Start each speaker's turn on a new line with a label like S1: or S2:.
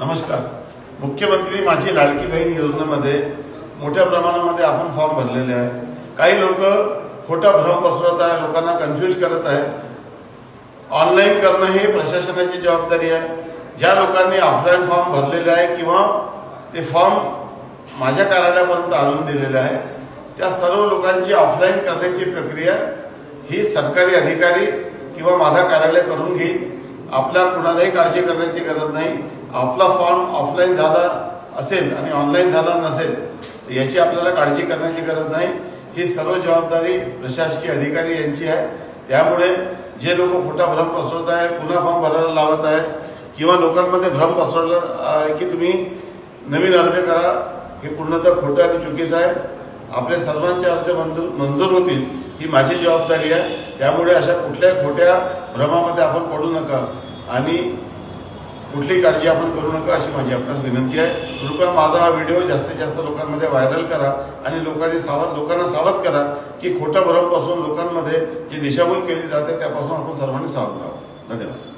S1: नमस्कार. मुख्यमंत्री माझी लाडकी बहीण योजनेमध्ये मोठ्या प्रमाणामध्ये आपण फॉर्म भरलेले आहे. काही लोक खोटा भ्रम पसरत आहे लोकांना कन्फ्यूज करत आहे. ऑनलाईन करणं ही प्रशासनाची जबाबदारी आहे. ज्या लोकांनी ऑफलाईन फॉर्म भरलेले आहे किंवा ते फॉर्म माझ्या कार्यालयापर्यंत आणून दिलेले आहे त्या सर्व लोकांची ऑफलाईन करण्याची प्रक्रिया ही सरकारी अधिकारी किंवा माझा कार्यालय करून घेईल. आपल्या कुणालाही काळजी करण्याची गरज नाही. आपला फॉर्म ऑफलाईन झाला असेल आणि ऑनलाईन झाला नसेल याची आपल्याला काळजी करण्याची गरज नाही. ही सर्व जबाबदारी प्रशासकीय अधिकारी यांची आहे. त्यामुळे जे लोक खोटा भ्रम पसरवत आहे पुन्हा फॉर्म भरायला लावत आहे किंवा लोकांमध्ये भ्रम पसरवलं आहे की तुम्ही नवीन अर्ज करा हे पूर्णतः खोटं आणि चुकीचं आहे. आपले सर्वांचे अर्ज मंजूर मंजूर होतील. ही माझी जबाबदारी आहे. त्यामुळे अशा कुठल्याही खोट्या भ्रमामध्ये आपण पडू नका आणि कुठली काळजी आपण करू नका अशी माझी आपणास विनंती आहे. कृपया माझा हा व्हिडिओ जास्तीत जास्त लोकांमध्ये व्हायरल करा आणि लोकांनी सावध लोकांना सावध करा की खोटा भ्रमपासून लोकांमध्ये जी दिशाभूल केली जाते त्यापासून आपण सर्वांनी सावध राहावं. धन्यवाद.